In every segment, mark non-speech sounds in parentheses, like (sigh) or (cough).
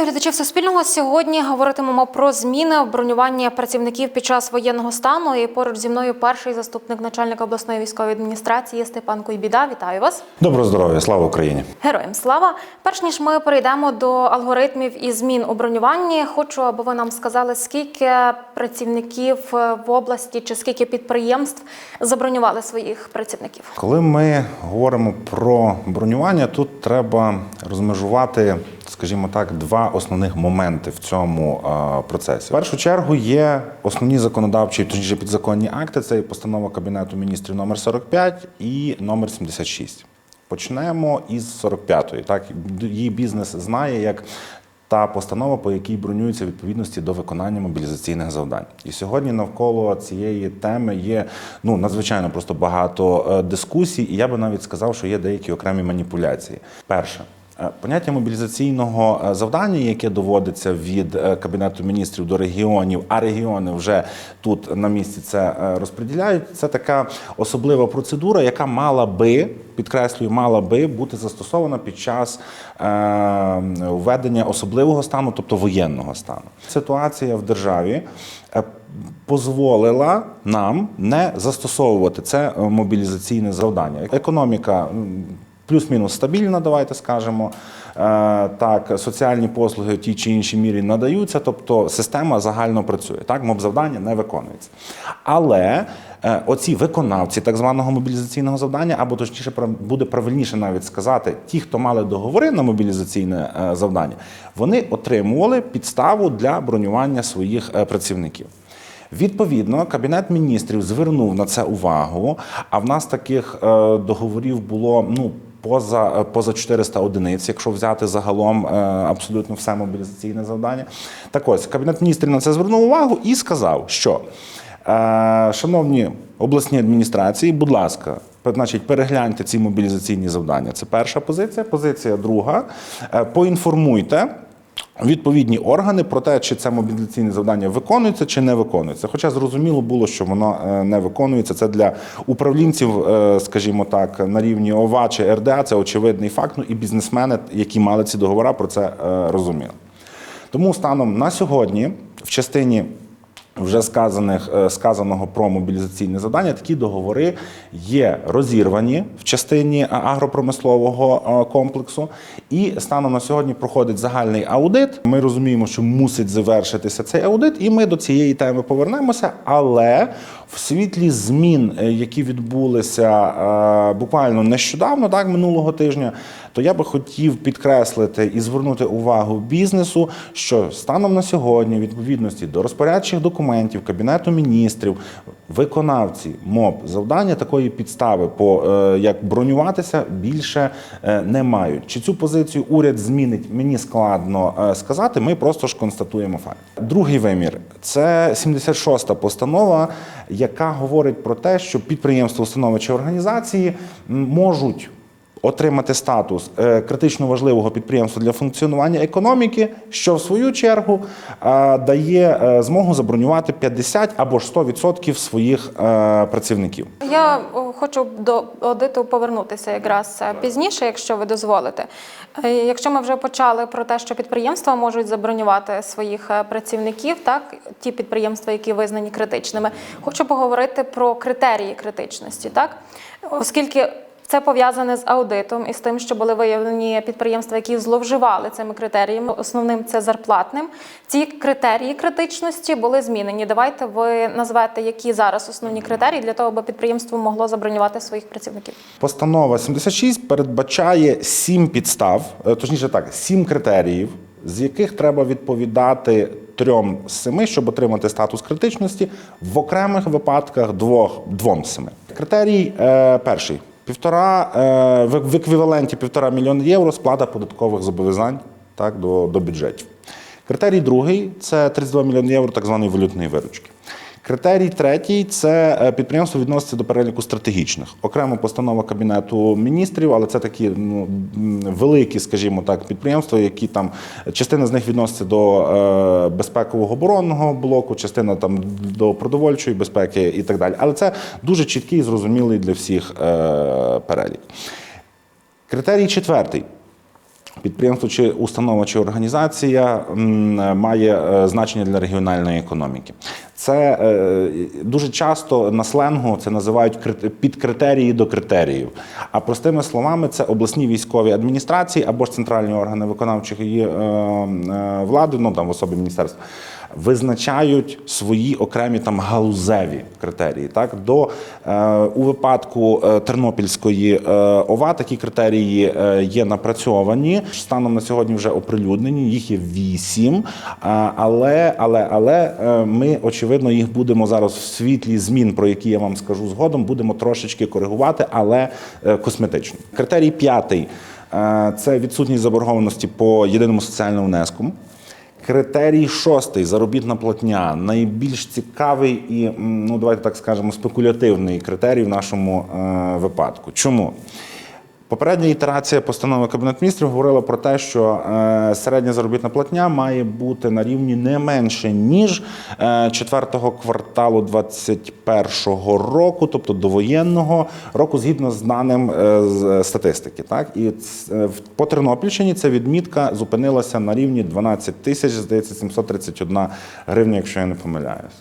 Вітаю глядачів Суспільного. Сьогодні говоритимемо про зміни в бронюванні працівників під час воєнного стану. І поруч зі мною перший заступник начальника обласної військової адміністрації Степан Койбіда. Вітаю вас. Доброго здоров'я, слава Україні! Героям слава! Перш ніж ми перейдемо до алгоритмів і змін у бронюванні, хочу, аби ви нам сказали, скільки працівників в області чи скільки підприємств забронювали своїх працівників. Коли ми говоримо про бронювання, тут треба розмежувати, скажімо так, два основних моменти в цьому процесі. В першу чергу є основні законодавчі, точніше підзаконні акти. Це постанова Кабінету міністрів номер 45 і номер 76. Почнемо із 45-ї. Так, її бізнес знає як та постанова, по якій бронюються відповідності до виконання мобілізаційних завдань. І сьогодні навколо цієї теми є ну надзвичайно просто багато е, дискусій, і я би навіть сказав, що є деякі окремі маніпуляції. Перше. Е, Поняття мобілізаційного е, завдання, яке доводиться від е, кабінету міністрів до регіонів, а регіони вже тут на місці це розподіляють. Це така особлива процедура, яка мала би підкреслюю, мала би бути застосована під час введення особливого стану, тобто воєнного стану. Ситуація в державі дозволила нам не застосовувати це мобілізаційне завдання. Економіка. Плюс-мінус стабільна, давайте скажемо. Е, Так, соціальні послуги в тій чи іншій мірі надаються, тобто система загально працює. Так, моб-завдання не виконується. Але е, оці виконавці так званого мобілізаційного завдання, або точніше, буде правильніше навіть сказати, ті, хто мали договори на мобілізаційне е, завдання, вони отримували підставу для бронювання своїх працівників. Відповідно, кабінет міністрів звернув на це увагу. А в нас таких договорів було ну. Поза е, поза 400 одиниць, якщо взяти загалом е, абсолютно все мобілізаційне завдання. Так ось кабінет міністрів на це звернув увагу і сказав, що е, шановні обласні адміністрації, будь ласка, значить, перегляньте ці мобілізаційні завдання. Це перша позиція. Позиція друга. Поінформуйте. Відповідні органи про те, чи це мобілізаційне завдання виконується чи не виконується. Хоча зрозуміло було, що воно е, не виконується. Це для управлінців, е, скажімо так, на рівні ОВА чи РДА, це очевидний факт. Ну і бізнесмени, які мали ці договори, про це е, розуміли. Тому станом на сьогодні, в частині вже сказаних, е, сказаного про мобілізаційне завдання, такі договори є розірвані в частині агропромислового е, комплексу. І станом на сьогодні проходить загальний аудит. Ми розуміємо, що мусить завершитися цей аудит, і ми до цієї теми повернемося. Але в світлі змін, е, які відбулися е, буквально нещодавно, так минулого тижня, то я би хотів підкреслити і звернути увагу бізнесу, що станом на сьогодні, в відповідності до розпорядчих документів Кабінету міністрів, виконавці МОБ завдання такої підстави, по е, як бронюватися, більше е, не мають. Чи цю позицію уряд змінить? Мені складно е, сказати. Ми просто ж констатуємо факт. Другий вимір це 76-та постанова, яка говорить про те, що підприємства, установи чи організації можуть отримати статус е, критично важливого підприємства для функціонування економіки, що в свою чергу е, дає е, змогу забронювати 50 або ж 100% своїх працівників. Я хочу до аудиту повернутися якраз пізніше, якщо ви дозволите. Якщо ми вже почали про те, що підприємства можуть забронювати своїх працівників, так ті підприємства, які визнані критичними, хочу поговорити про критерії критичності, так оскільки. Це пов'язане з аудитом і з тим, що були виявлені підприємства, які зловживали цими критеріями. Основним це зарплатним. Ці критерії критичності були змінені. Давайте ви назвете, які зараз основні критерії для того, аби підприємство могло забронювати своїх працівників. Постанова 76 передбачає сім підстав, е, точніше так, сім критеріїв, з яких треба відповідати трьом з семи, щоб отримати статус критичності, в окремих випадках двох, двом семи. Критерій е, перший. Півтора е, в еквіваленті півтора мільйона євро сплата податкових зобов'язань так, до, до бюджетів. Критерій другий це 32 мільйони євро так званої валютної виручки. Критерій третій це е, підприємство відноситься до переліку стратегічних. Окремо постанова кабінету міністрів, але це такі ну, великі, скажімо так, підприємства, які там частина з них відноситься до е, безпекового оборонного блоку, частина там до продовольчої безпеки і так далі. Але це дуже чіткий і зрозумілий для всіх е, перелік. Критерій четвертий. Підприємство чи установа чи організація має е, значення для регіональної економіки. Це е, дуже часто на сленгу це називають під критерії до критеріїв. А простими словами, це обласні військові адміністрації або ж центральні органи виконавчої е, влади, ну там в особі міністерства. Визначають свої окремі там галузеві критерії. Так до е, у випадку е, Тернопільської е, ОВА такі критерії е, є напрацьовані. Станом на сьогодні вже оприлюднені. Їх є вісім. А, але, але, але е, ми очевидно їх будемо зараз в світлі змін, про які я вам скажу згодом, будемо трошечки коригувати, але е, косметично. Критерій п'ятий е, це відсутність заборгованості по єдиному соціальному внеску. Критерій шостий заробітна платня найбільш цікавий і ну давайте так скажемо спекулятивний критерій в нашому е, випадку. Чому? Попередня ітерація постанови Кабінету міністрів говорила про те, що е, середня заробітна платня має бути на рівні не менше ніж е, четвертого кварталу 2021 року, тобто довоєнного року, згідно з даним е, статистики. Так і е, по Тернопільщині ця відмітка зупинилася на рівні 12 тисяч, здається, 731 гривня, якщо я не помиляюся.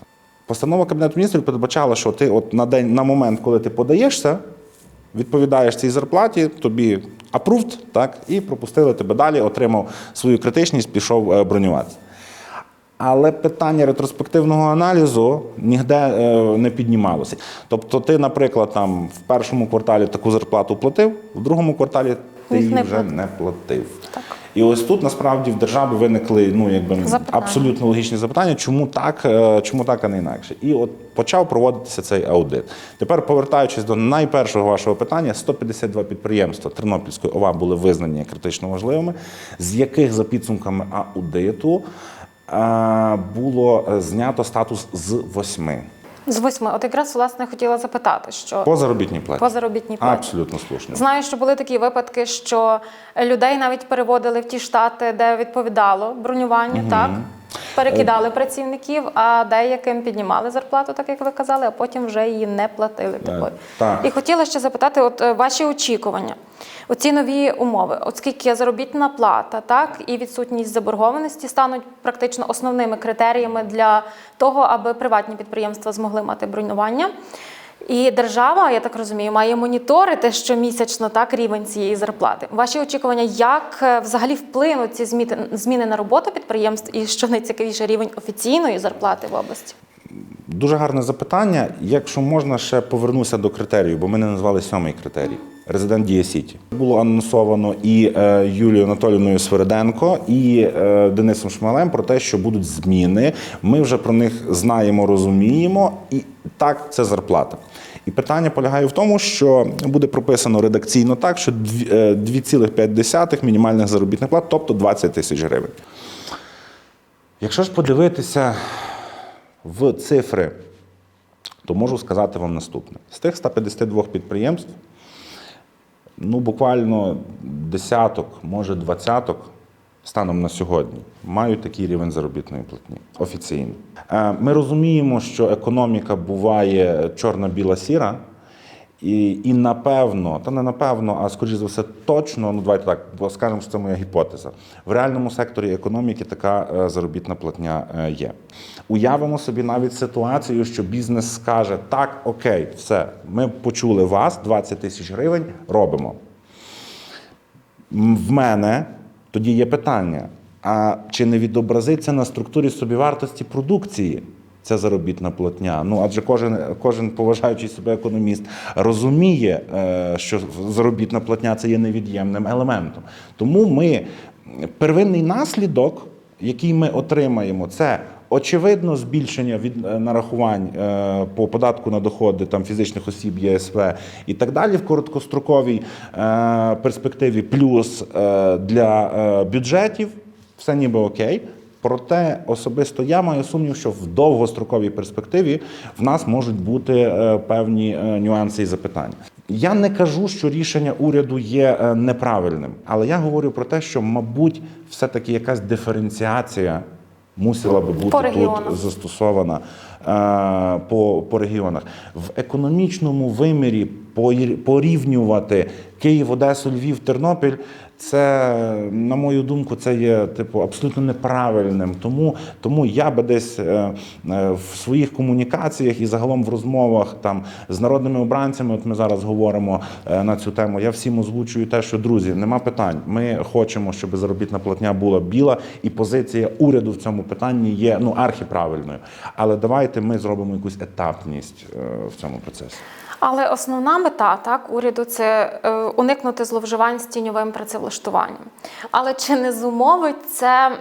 Постанова Кабінету міністрів передбачала, що ти от на день на момент, коли ти подаєшся, відповідаєш цій зарплаті, тобі approved, так, і пропустили тебе далі, отримав свою критичність, пішов бронювати. Але питання ретроспективного аналізу ніде е, не піднімалося. Тобто, ти, наприклад, там в першому кварталі таку зарплату платив, в другому кварталі ти її не вже не платив. Так. І ось тут насправді в державі виникли ну якби Запитання. абсолютно логічні запитання, чому так, е, чому так, а не інакше. І от почав проводитися цей аудит. Тепер, повертаючись до найпершого вашого питання, 152 підприємства Тернопільської ОВА були визнані критично важливими, з яких за підсумками аудиту е, було е, знято статус з восьми З восьми. От якраз власне хотіла запитати, що по заробітній платі. по заробітній платі. Абсолютно слушно. Знаю, що були такі випадки, що людей навіть переводили в ті штати, де відповідало бронюванню, так перекидали працівників, а деяким піднімали зарплату, так як ви казали, а потім вже її не платили. Такої. так. І хотіла ще запитати, от е, ваші очікування. Оці нові умови, оскільки заробітна плата, так і відсутність заборгованості стануть практично основними критеріями для того, аби приватні підприємства змогли мати бронювання. І держава, я так розумію, має моніторити щомісячно так рівень цієї зарплати. Ваші очікування, як е, взагалі вплинуть ці зміни, на роботу підприємств і що найцікавіше рівень офіційної зарплати в області? Дуже гарне запитання. Якщо можна, ще повернуся до критерію, бо ми не назвали сьомий критерій. Резидент Дія Сіті. Було анонсовано і е, Юлією Анатолійовною Свериденко, і е, Денисом Шмалем про те, що будуть зміни. Ми вже про них знаємо, розуміємо, і так це зарплата. І питання полягає в тому, що буде прописано редакційно так, що е, 2,5 мінімальних заробітних плат, тобто 20 тисяч гривень. Якщо ж подивитися в цифри, то можу сказати вам наступне: з тих 152 підприємств, ну буквально десяток, може двадцяток станом на сьогодні мають такий рівень заробітної платні офіційно. Е, Ми розуміємо, що економіка буває чорна-біла сіра. І, і напевно, та не напевно, а скоріш за все, точно, ну давайте так, бо скажемо, що це моя гіпотеза. В реальному секторі економіки така е, заробітна платня е, є. Уявимо собі навіть ситуацію, що бізнес скаже: так, окей, все, ми почули вас, 20 тисяч гривень, робимо. В мене тоді є питання: а чи не відобразиться на структурі собівартості продукції ця заробітна платня? Ну адже кожен, кожен поважаючий себе економіст розуміє, е, що заробітна платня це є невід'ємним елементом. Тому ми первинний наслідок, який ми отримаємо, це. Очевидно, збільшення від е, нарахувань е, по податку на доходи там фізичних осіб, ЄСВ і так далі в короткостроковій перспективі, плюс для бюджетів, все ніби окей. Проте особисто я маю сумнів, що в довгостроковій перспективі в нас можуть бути е, певні е, нюанси і запитання. Я не кажу, що рішення уряду є е, неправильним, але я говорю про те, що, мабуть, все-таки якась диференціація мусила би бути По тут застосована по, по регіонах. В економічному вимірі порівнювати Київ, Одесу, Львів, Тернопіль Це, на мою думку, це є типу абсолютно неправильним. Тому, тому я би десь е, е, в своїх комунікаціях і загалом в розмовах там з народними обранцями, от ми зараз говоримо е, на цю тему. Я всім озвучую те, що друзі, нема питань. Ми хочемо, щоб заробітна платня була біла, і позиція уряду в цьому питанні є ну архіправильною. Але давайте ми зробимо якусь етапність в цьому процесі. Але основна мета так уряду це е, уникнути зловживань з тіньовим працевлаштуванням. Але чи не зумовить це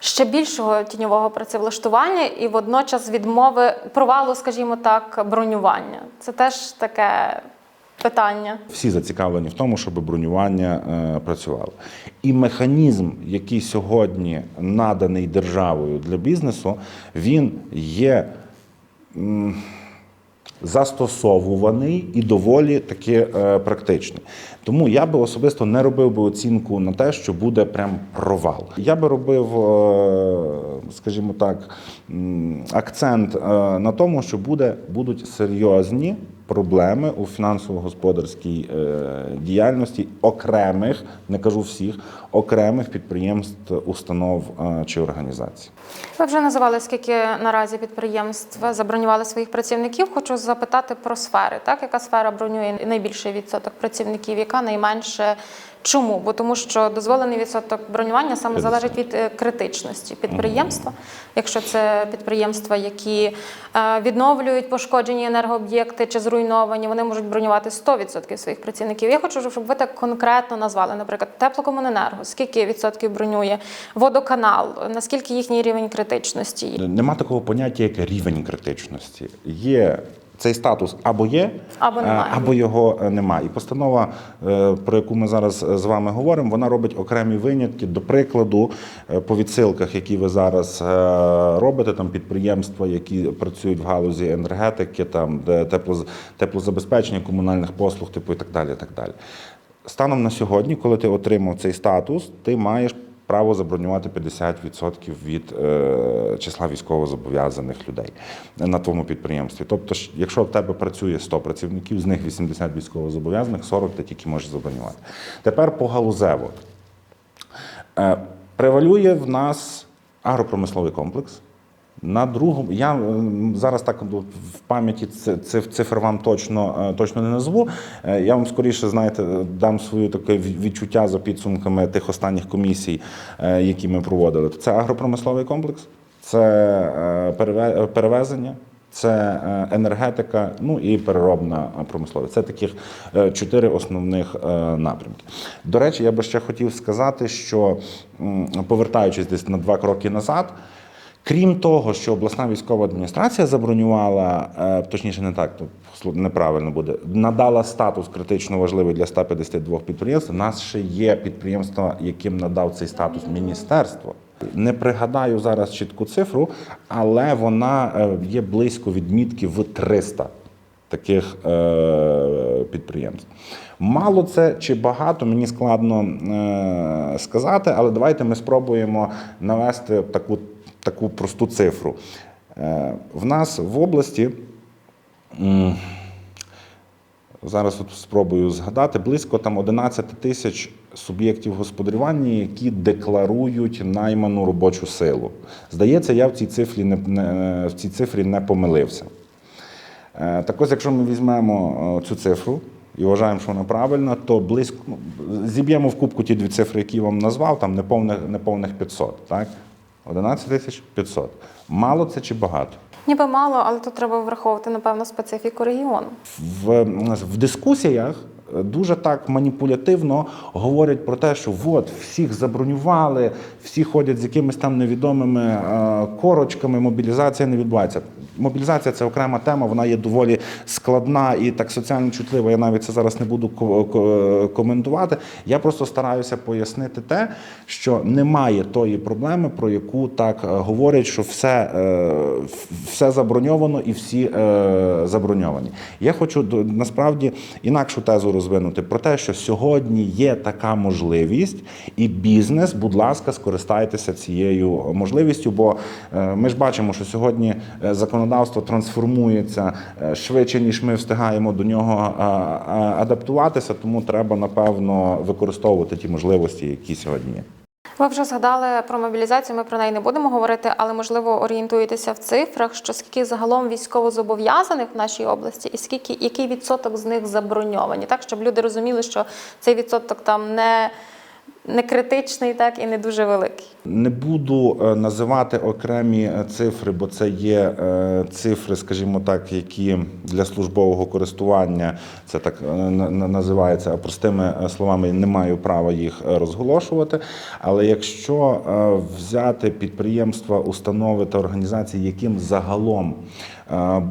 ще більшого тіньового працевлаштування і водночас відмови провалу, скажімо так, бронювання? Це теж таке питання. Всі зацікавлені в тому, щоб бронювання е, працювало. І механізм, який сьогодні наданий державою для бізнесу, він є м, застосовуваний і доволі таки е, практичний. Тому я би особисто не робив би оцінку на те, що буде прям провал. Я би робив, е, скажімо так, акцент е, на тому, що буде, будуть серйозні проблеми у фінансово-господарській е, діяльності окремих, не кажу всіх, окремих підприємств, установ е, чи організацій. Ви вже називали, скільки наразі підприємств забронювали своїх працівників. Хочу запитати про сфери. Так, яка сфера бронює найбільший відсоток працівників, яка найменше? Чому? Бо тому, що дозволений відсоток бронювання саме залежить від е, критичності підприємства. Якщо це підприємства, які е, відновлюють пошкоджені енергооб'єкти чи зруйновані, вони можуть бронювати 100% своїх працівників. Я хочу, щоб ви так конкретно назвали, наприклад, теплокомуненерго, скільки відсотків бронює, водоканал, наскільки їхній рівень критичності. Нема такого поняття, як рівень критичності. Є цей статус або є, Або е, немає. або його е, немає. І постанова, е, про яку ми зараз з вами говоримо, вона робить окремі винятки. До прикладу, по відсилках, які ви зараз робите, там підприємства, які працюють в галузі енергетики, там де теплозабезпечення, комунальних послуг, типу і так далі. І так далі. Станом на сьогодні, коли ти отримав цей статус, ти маєш право забронювати 50% від е, числа військовозобов'язаних людей на твоєму підприємстві. Тобто, якщо в тебе працює 100 працівників, з них 80 військовозобов'язаних, 40 ти тільки можеш забронювати. Тепер по галузево. Е, Превалює в нас агропромисловий комплекс. На другому, я зараз так в пам'яті ци- цифр вам точно, е, точно не назву. Е, Я вам скоріше, знаєте, дам своє таке відчуття за підсумками тих останніх комісій, е, які ми проводили. Це агропромисловий комплекс, це перевезення, це енергетика, ну і переробна промисловість. Це таких чотири основних напрямки. До речі, я би ще хотів сказати, що повертаючись десь на два кроки назад. Крім того, що обласна військова адміністрація забронювала, е, точніше, не так, то неправильно буде, надала статус критично важливий для 152 підприємств. У нас ще є підприємства, яким надав цей статус міністерство. Не пригадаю зараз чітку цифру, але вона е, є близько відмітки в 300 таких е, підприємств. Мало це чи багато, мені складно сказати, але давайте ми спробуємо навести таку, таку просту цифру. Е, в нас в області. Зараз от спробую згадати близько там 11 тисяч суб'єктів господарювання, які декларують найману робочу силу. Здається, я в цій цифрі не, не в цій цифрі не помилився. Е, Так ось, якщо ми візьмемо е, цю цифру і вважаємо, що вона правильна, то близько ну, зіб'ємо в кубку ті дві цифри, які я вам назвав, там неповних, неповних 500. Так? 11 тисяч 500. Мало це чи багато? Ніби мало, але тут треба враховувати, напевно, специфіку регіону. в, в дискусіях дуже так маніпулятивно говорять про те, що от всіх забронювали, всі ходять з якимись там невідомими е, корочками, мобілізація не відбувається. Мобілізація це окрема тема, вона є доволі складна і так соціально чутлива. Я навіть це зараз не буду ко- ко- коментувати. Я просто стараюся пояснити те, що немає тої проблеми, про яку так е, говорять, що все, е, все заброньовано і всі заброньовані. Я хочу насправді інакшу тезу розвинути про те, що сьогодні є така можливість, і бізнес, будь ласка, скористайтеся цією можливістю. Бо е, ми ж бачимо, що сьогодні е, законодавство трансформується е, швидше, ніж ми встигаємо до нього адаптуватися. Тому треба напевно використовувати ті можливості, які сьогодні є. Ви вже згадали про мобілізацію. Ми про неї не будемо говорити, але можливо орієнтуєтеся в цифрах, що скільки загалом військовозобов'язаних в нашій області, і скільки який відсоток з них заброньовані, так щоб люди розуміли, що цей відсоток там не, не критичний, так і не дуже великий. Не буду е, називати окремі е, цифри, бо це є е, цифри, скажімо так, які для службового користування це так на- на- називається. А простими словами не маю права їх розголошувати. Але якщо взяти підприємства, установи та організації, яким загалом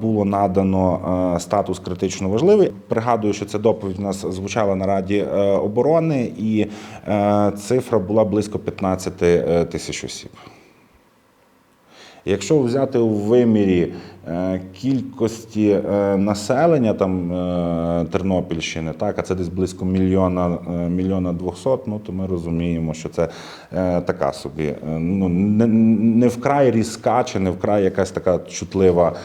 було надано е, статус критично важливий, пригадую, що ця доповідь у нас звучала на Раді е, оборони, і е, цифра була близько 15 е, тисяч осіб. Якщо взяти у вимірі е, кількості е, населення там е, Тернопільщини, так, а це десь близько мільйона, мільйона двохсот, ну то ми розуміємо, що це така собі ну, не, не вкрай різка чи не вкрай якась така чутлива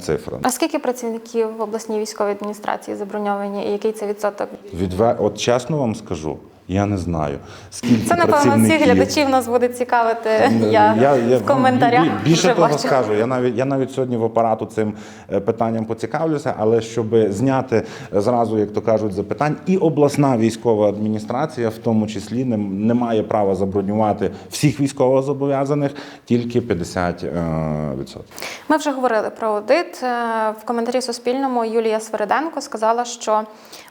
цифра. А скільки працівників в обласній військовій адміністрації заброньовані, і який це відсоток? Відве... От чесно вам скажу, я не знаю. Скільки Це напевно всіх глядачів нас буде цікавити. Е, Я, в коментарях бі- більше того бачу. скажу. Я навіть я навіть сьогодні в апарату цим е, питанням поцікавлюся, але щоб зняти е, зразу, як то кажуть, запитань, і обласна військова адміністрація, в тому числі, не, не має права забронювати всіх військовозобов'язаних, тільки 50%. е, відсотків. Ми вже говорили про аудит. В коментарі Суспільному Юлія Свериденко сказала, що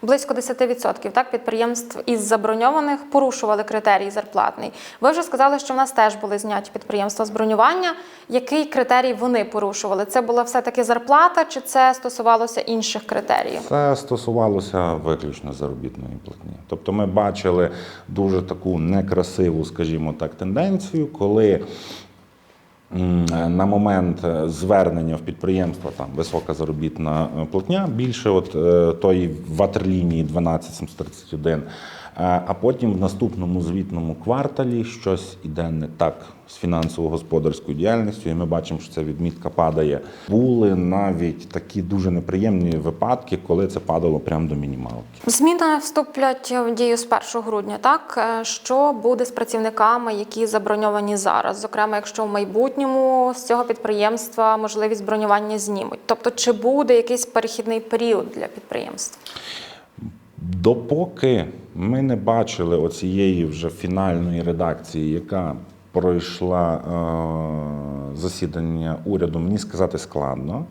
близько 10% так, підприємств із заброньованих порушували критерій зарплатний. Ви вже сказали, що в нас теж були зняті підприємства з. Який критерій вони порушували? Це була все-таки зарплата, чи це стосувалося інших критеріїв? Це стосувалося виключно заробітної платні. Тобто ми бачили дуже таку некрасиву, скажімо так, тенденцію, коли на момент е, звернення в підприємство там висока заробітна платня, більше от е, тої ватерлінії 12731, е, а потім в наступному звітному кварталі щось іде не так з фінансово-господарською діяльністю, і ми бачимо, що ця відмітка падає. Були навіть такі дуже неприємні випадки, коли це падало прямо до мінімалки. Зміни вступлять в дію з 1 грудня. Так Е, що буде з працівниками, які заброньовані зараз? Зокрема, якщо в майбутньому з цього підприємства можливість бронювання знімуть. Тобто, чи буде якийсь перехідний період для підприємств? Допоки ми не бачили оцієї вже фінальної редакції, яка пройшла е, засідання уряду, мені сказати складно.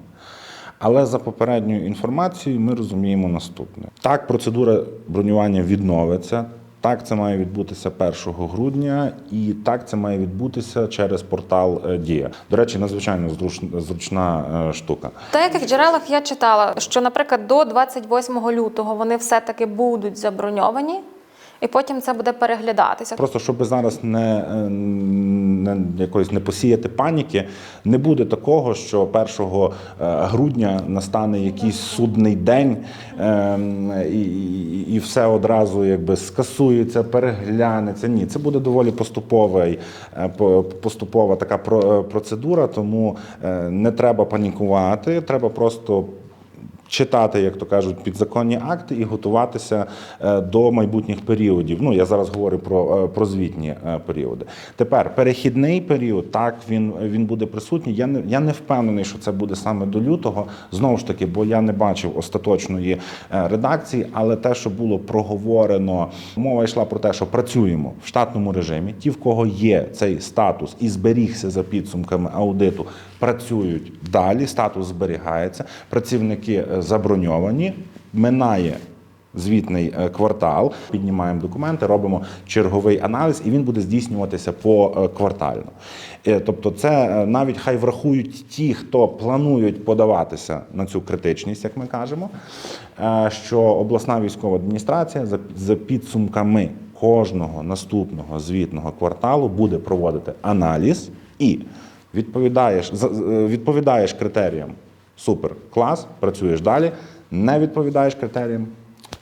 Але за попередньою інформацією ми розуміємо наступне: так, процедура бронювання відновиться. Так, це має відбутися 1 грудня, і так це має відбутися через портал е, Дія. До речі, надзвичайно зруч- зручна е, штука. В деяких джерелах я читала, що, наприклад, до 28 лютого вони все-таки будуть заброньовані, і потім це буде переглядатися. Просто щоб зараз не, не якоїсь не посіяти паніки, не буде такого, що 1 е, грудня настане якийсь судний день е, і, і, і все одразу якби скасується, переглянеться. Ні, це буде доволі поступовий, е, по- поступова така е, процедура, тому не треба панікувати, треба просто читати, як то кажуть, підзаконні акти і готуватися е, до майбутніх періодів. Ну я зараз говорю про, е, про звітні е, періоди. Тепер перехідний період, так він, він буде присутній. Я не я не впевнений, що це буде саме до лютого. Знову ж таки, бо я не бачив остаточної редакції, але те, що було проговорено, мова йшла про те, що працюємо в штатному режимі. Ті, в кого є цей статус і зберігся за підсумками аудиту, працюють далі. Статус зберігається. Працівники заброньовані. Минає звітний е, квартал, піднімаємо документи, робимо черговий аналіз, і він буде здійснюватися поквартально. Тобто, це е, навіть хай врахують ті, хто планують подаватися на цю критичність, як ми кажемо, е, що обласна військова адміністрація за- підсумками кожного наступного звітного кварталу буде проводити аналіз і відповідаєш, е, відповідаєш критеріям супер, клас, працюєш далі, не відповідаєш критеріям,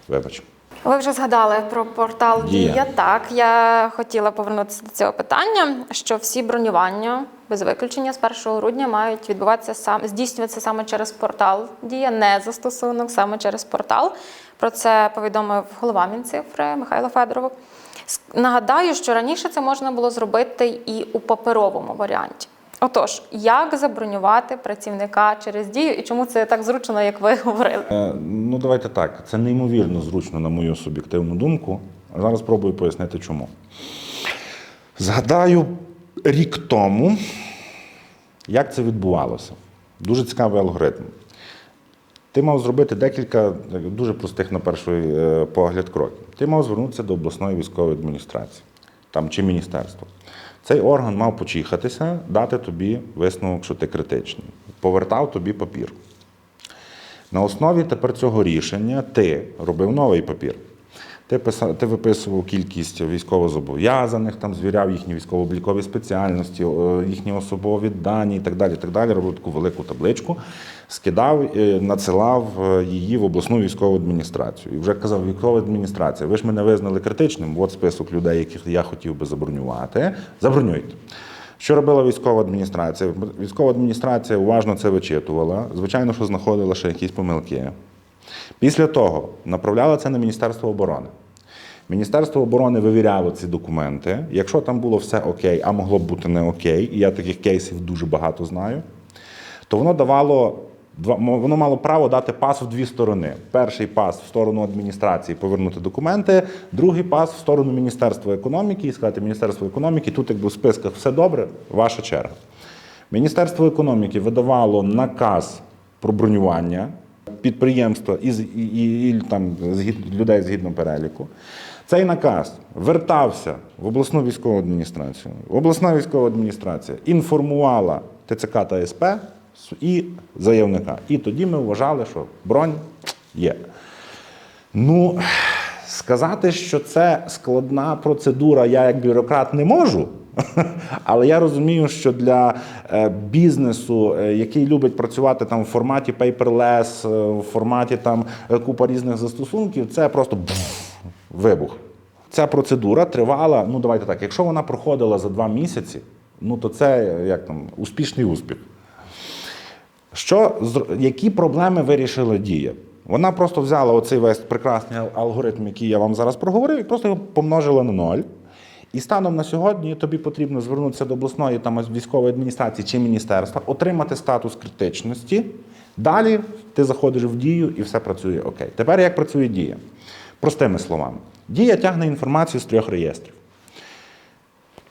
вибач. Ви вже згадали про портал Дія. Дія. Так, я хотіла повернутися до цього питання, що всі бронювання без виключення з 1 грудня мають відбуватися сам здійснюватися саме через портал Дія, не застосунок, саме через портал. Про це повідомив голова Мінцифри Михайло Федоров. Нагадаю, що раніше це можна було зробити і у паперовому варіанті. Отож, як забронювати працівника через дію і чому це так зручно, як ви (laughs) говорили? Е, Ну, давайте так. Це неймовірно зручно, на мою суб'єктивну думку. Зараз спробую пояснити, чому. Згадаю рік тому, як це відбувалося. Дуже цікавий алгоритм. Ти мав зробити декілька е, дуже простих, на перший е, погляд, кроків. Ти мав звернутися до обласної військової адміністрації там, чи міністерства. Цей орган мав почихатися, дати тобі висновок, що ти критичний. Повертав тобі папір. На основі тепер цього рішення ти робив новий папір. Ти, писав, ти виписував кількість військовозобов'язаних, там звіряв їхні військово-облікові спеціальності, їхні особові дані і так далі. так далі. Робив таку велику табличку, скидав, е, надсилав е, її в обласну військову адміністрацію. І вже казав, військова адміністрація, ви ж мене визнали критичним, от список людей, яких я хотів би забронювати. Забронюйте. Що робила військова адміністрація? Військова адміністрація уважно це вичитувала. Звичайно, що знаходила ще якісь помилки. Після того направляла це на Міністерство оборони. Міністерство оборони вивіряло ці документи. Якщо там було все окей, а могло б бути не окей, і я таких кейсів дуже багато знаю, то воно давало. Воно мало право дати пас в дві сторони. Перший пас в сторону адміністрації повернути документи, другий пас в сторону Міністерства економіки і сказати, Міністерство економіки, тут якби в списках все добре, ваша черга. Міністерство економіки видавало наказ про бронювання підприємства і, і, і, і там згід, людей згідно переліку. Цей наказ вертався в обласну військову адміністрацію. Обласна військова адміністрація інформувала ТЦК та СП і заявника. І тоді ми вважали, що бронь є. Ну, сказати, що це складна процедура, я як бюрократ не можу. (laughs) Але я розумію, що для е, бізнесу, е, який любить працювати там в форматі paperless, е, в форматі там купа різних застосунків, це просто вибух. Ця процедура тривала, ну давайте так, якщо вона проходила за два місяці, ну то це як там успішний успіх. Що, які проблеми вирішила дія? Вона просто взяла оцей весь прекрасний алгоритм, який я вам зараз проговорив, і просто його помножила на ноль. І станом на сьогодні тобі потрібно звернутися до обласної там, військової адміністрації чи міністерства, отримати статус критичності. Далі ти заходиш в дію і все працює окей. Тепер як працює дія? Простими словами, дія тягне інформацію з трьох реєстрів.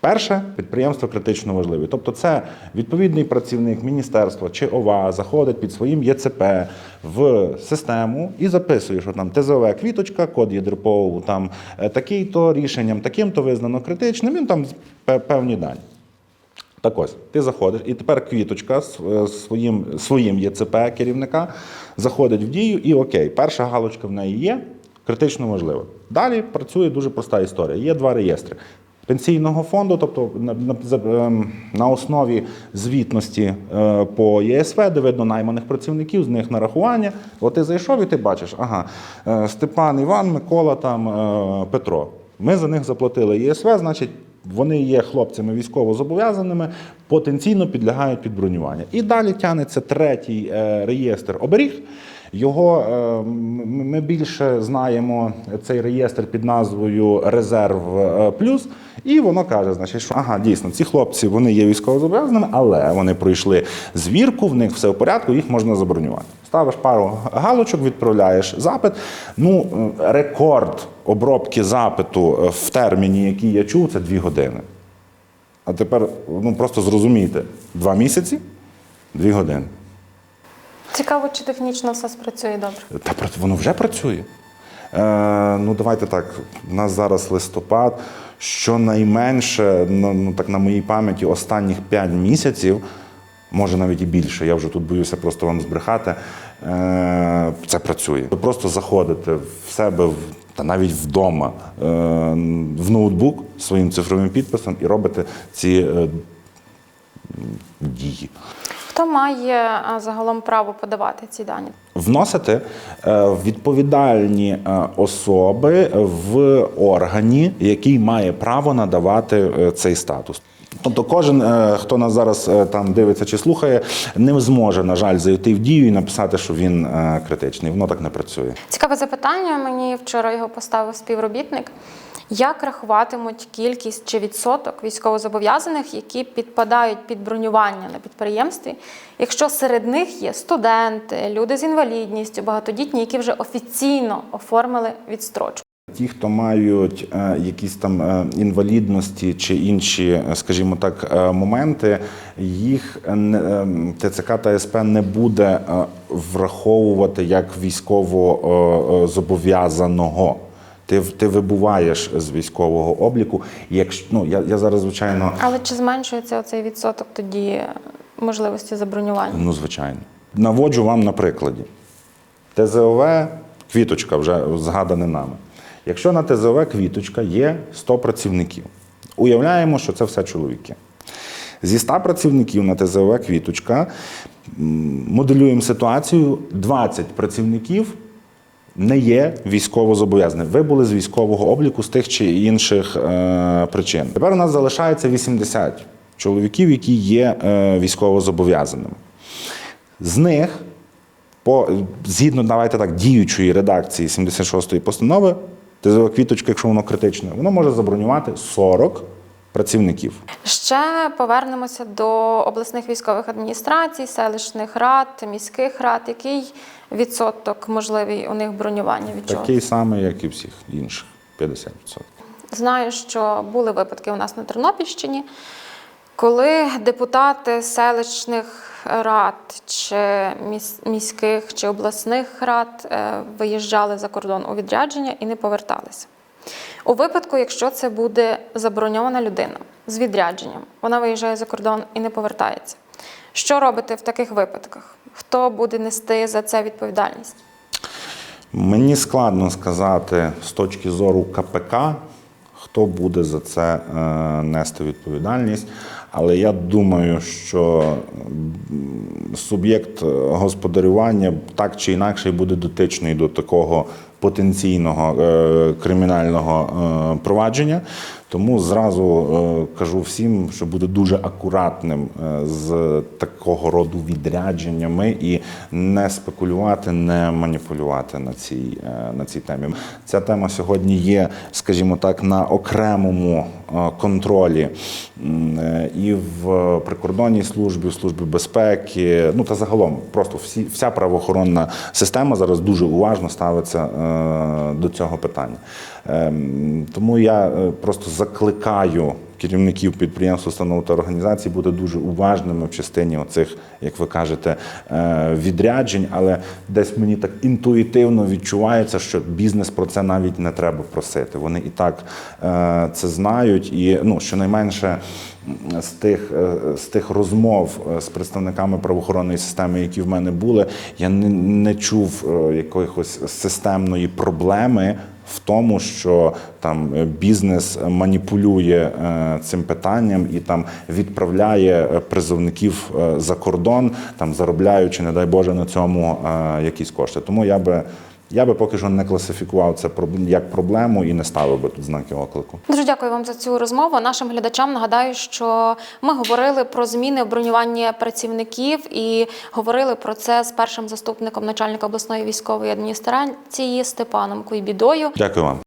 Перше підприємство критично важливе. Тобто, це відповідний працівник міністерства чи ОВА заходить під своїм ЄЦП в систему і записує, що там ТЗОВ квіточка, код ЄДРПОУ, там е, такий-то рішенням, таким-то визнано критичним. Він там певні дані. Так ось, ти заходиш, і тепер квіточка е, своїм, своїм ЄЦП керівника заходить в дію, і окей, перша галочка в неї є, критично важлива. Далі працює дуже проста історія. Є два реєстри. Пенсійного фонду, тобто на, ем, основі звітності е, по ЄСВ, де видно найманих працівників, з них нарахування. От ти зайшов і ти бачиш, ага, е, Степан, Іван, Микола, там, е, Петро. Ми за них заплатили ЄСВ, значить, вони є хлопцями військово зобов'язаними, потенційно підлягають під бронювання. І далі тягнеться третій реєстр оберіг. Його е, ми більше знаємо цей реєстр під назвою Резерв е, Плюс, і воно каже, значить, що ага, дійсно, ці хлопці вони є військовозобов'язаними, але вони пройшли звірку, в них все в порядку, їх можна забронювати. Ставиш пару галочок, відправляєш запит. Ну, е, рекорд обробки запиту в терміні, який я чув, це дві години. А тепер ну, просто зрозумійте, два місяці, дві години. Цікаво, чи технічно все спрацює добре. Та воно вже працює. Е, ну, давайте так. У нас зараз листопад. Щонайменше, ну, так на моїй пам'яті, останніх 5 місяців, може навіть і більше, я вже тут боюся просто вам збрехати. Е, це працює. Ви просто заходите в себе та навіть вдома е, в ноутбук своїм цифровим підписом і робите ці е, дії. Хто має загалом право подавати ці дані? вносити е, відповідальні е, особи в органі, який має право надавати е, цей статус. Тобто кожен, е, хто нас зараз е, там дивиться чи слухає, не зможе, на жаль, зайти в дію і написати, що він е, критичний. Воно так не працює. Цікаве запитання. Мені вчора його поставив співробітник. Як рахуватимуть кількість чи відсоток військовозобов'язаних, які підпадають під бронювання на підприємстві, якщо серед них є студенти, люди з інвалідністю, багатодітні, які вже офіційно оформили відстрочку? Ті, хто мають е, якісь там е, інвалідності чи інші, е, скажімо так, моменти, їх ТЦК та СП не буде враховувати як військово зобов'язаного. Ти, ти вибуваєш з військового обліку. Якщо ну я, я зараз звичайно Але чи зменшується оцей відсоток тоді можливості забронювання? Ну, звичайно. Наводжу вам на прикладі. ТЗОВ квіточка вже згадане нами. Якщо на ТЗОВ квіточка є 100 працівників, уявляємо, що це все чоловіки. Зі 100 працівників на ТЗОВ квіточка моделюємо ситуацію: 20 працівників не є військово зобов'язаними. Ви були з військового обліку з тих чи інших е, причин. Тепер у нас залишається 80 чоловіків, які є е, військово зобов'язаними. З них, по, згідно давайте так, діючої редакції 76-ї постанови, ТЗО квіточка, якщо воно критичне, воно може забронювати 40 працівників. Ще повернемося до обласних військових адміністрацій, селищних рад, міських рад. Який відсоток можливий у них бронювання від чого? Такий самий, як і всіх інших 50%. Знаю, що були випадки у нас на Тернопільщині, коли депутати селищних рад чи міських чи обласних рад е, виїжджали за кордон у відрядження і не поверталися. У випадку, якщо це буде заброньована людина з відрядженням, вона виїжджає за кордон і не повертається. Що робити в таких випадках? Хто буде нести за це відповідальність? Мені складно сказати з точки зору КПК, хто буде за це е, нести відповідальність. Але я думаю, що суб'єкт е, господарювання так чи інакше буде дотичний до такого потенційного е, кримінального е, провадження. Тому зразу е, кажу всім, що буде дуже акуратним е, з такого роду відрядженнями і не спекулювати, не маніпулювати на цій, е, на цій темі. Ця тема сьогодні є, скажімо так, на окремому контролі і в прикордонній службі, в службі безпеки. Ну та загалом, просто всі, вся правоохоронна система зараз дуже уважно ставиться до цього питання. Ем, Тому я е, просто закликаю керівників підприємств, установ та організацій бути дуже уважними в частині оцих, як ви кажете, е, відряджень. Але десь мені так інтуїтивно відчувається, що бізнес про це навіть не треба просити. Вони і так е, це знають, і ну щонайменше. З тих, з тих розмов з представниками правоохоронної системи, які в мене були, я не, не чув якоїсь системної проблеми в тому, що там е, бізнес маніпулює е, цим питанням і там відправляє е, призовників за кордон, там заробляючи, не дай Боже, на цьому якісь кошти. Тому я би. Я би поки що не класифікував це як проблему і не ставив би тут знаки оклику. Дуже дякую вам за цю розмову. Нашим глядачам нагадаю, що ми говорили про зміни в бронюванні працівників і говорили про це з першим заступником начальника обласної військової адміністрації Степаном Куйбідою. Дякую вам.